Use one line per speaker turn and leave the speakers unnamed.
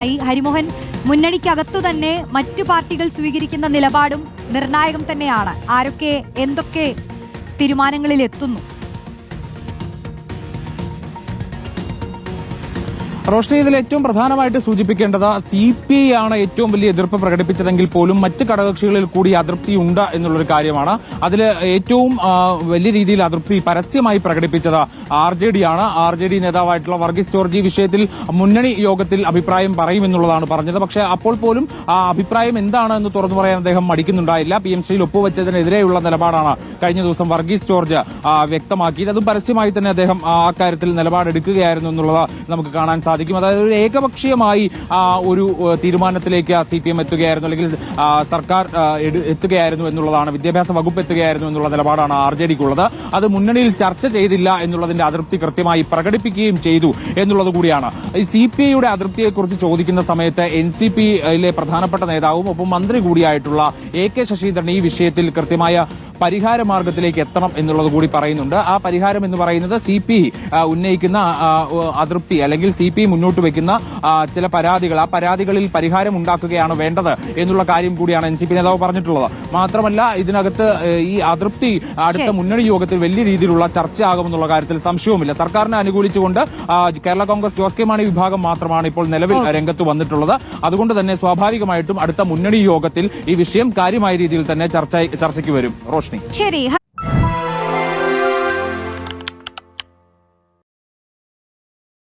ഈ ഹരിമോഹൻ മുന്നണിക്കകത്തു തന്നെ മറ്റു പാർട്ടികൾ സ്വീകരിക്കുന്ന നിലപാടും നിർണായകം തന്നെയാണ്. ആരൊക്കെ എന്തൊക്കെ തീരുമാനങ്ങളിൽ എത്തുന്നു
റോഷ്നി ഇതിൽ ഏറ്റവും പ്രധാനമായിട്ട് സൂചിപ്പിക്കേണ്ടത് സി പി ഐ ആണ് ഏറ്റവും വലിയ എതിർപ്പ് പ്രകടിപ്പിച്ചതെങ്കിൽ പോലും മറ്റ് ഘടകകക്ഷികളിൽ കൂടി അതൃപ്തി ഉണ്ട് എന്നുള്ളൊരു കാര്യമാണ്. അതിൽ ഏറ്റവും വലിയ രീതിയിൽ അതൃപ്തി പരസ്യമായി പ്രകടിപ്പിച്ചത് ആർ ജെ ഡി ആണ് ആർ ജെ ഡി നേതാവായിട്ടുള്ള വർഗീസ് ജോർജ് വിഷയത്തിൽ മുന്നണി യോഗത്തിൽ അഭിപ്രായം പറയുമെന്നുള്ളതാണ് പറഞ്ഞത്. പക്ഷേ അപ്പോൾ പോലും ആ അഭിപ്രായം എന്താണ് എന്ന് തുറന്നു പറയാൻ അദ്ദേഹം മടിക്കുന്നുണ്ടായില്ല. പി എം സിയിൽ ഒപ്പുവെച്ചതിനെതിരെയുള്ള നിലപാടാണ് കഴിഞ്ഞ ദിവസം വർഗീസ് ജോർജ് വ്യക്തമാക്കിയത്. അതും പരസ്യമായി തന്നെ അദ്ദേഹം ആ കാര്യത്തിൽ നിലപാടെടുക്കുകയായിരുന്നു എന്നുള്ളത് നമുക്ക് കാണാൻ സാധിക്കും. അതായത് ഒരു ഏകപക്ഷീയമായി ഒരു തീരുമാനത്തിലേക്ക് സി പി എം എത്തുകയായിരുന്നു അല്ലെങ്കിൽ സർക്കാർ എത്തുകയായിരുന്നു എന്നുള്ളതാണ് വിദ്യാഭ്യാസ വകുപ്പ് എത്തുകയായിരുന്നു എന്നുള്ള നിലപാടാണ് ആർ ജെ ഡിക്കുള്ളത്. അത് മുന്നണിയിൽ ചർച്ച ചെയ്തില്ല എന്നുള്ളതിന്റെ അതൃപ്തി കൃത്യമായി പ്രകടിപ്പിക്കുകയും ചെയ്തു എന്നുള്ളത് കൂടിയാണ്. ഈ സി പി ഐയുടെ അതൃപ്തിയെക്കുറിച്ച് ചോദിക്കുന്ന സമയത്ത് എൻ സി പിയിലെ പ്രധാനപ്പെട്ട നേതാവും ഒപ്പം മന്ത്രി കൂടിയായിട്ടുള്ള എ കെ ശശീന്ദ്രൻ ഈ വിഷയത്തിൽ കൃത്യമായ പരിഹാര മാർഗത്തിലേക്ക് എത്തണം എന്നുള്ളത് കൂടി പറയുന്നുണ്ട്. ആ പരിഹാരം എന്ന് പറയുന്നത് സി പി ഉന്നയിക്കുന്ന അതൃപ്തി അല്ലെങ്കിൽ സി പി മുന്നോട്ട് വെക്കുന്ന ചില പരാതികൾ. ആ പരാതികളിൽ പരിഹാരം ഉണ്ടാക്കുകയാണ് വേണ്ടത് എന്നുള്ള കാര്യം കൂടിയാണ് എൻ സി പി നേതാവ് പറഞ്ഞിട്ടുള്ളത്. മാത്രമല്ല ഇതിനകത്ത് ഈ അതൃപ്തി അടുത്ത മുന്നണി യോഗത്തിൽ വലിയ രീതിയിലുള്ള ചർച്ചയാകുമെന്നുള്ള കാര്യത്തിൽ സംശയവുമില്ല. സർക്കാരിനെ അനുകൂലിച്ചുകൊണ്ട് കേരള കോൺഗ്രസ് ജോസ് കെ മാണി വിഭാഗം മാത്രമാണ് ഇപ്പോൾ നിലവിൽ രംഗത്ത് വന്നിട്ടുള്ളത്. അതുകൊണ്ട് തന്നെ സ്വാഭാവികമായിട്ടും അടുത്ത മുന്നണി യോഗത്തിൽ ഈ വിഷയം കാര്യമായ രീതിയിൽ തന്നെ ചർച്ച ചർച്ചയ്ക്ക് വരും. റോഷ്നി
ശരി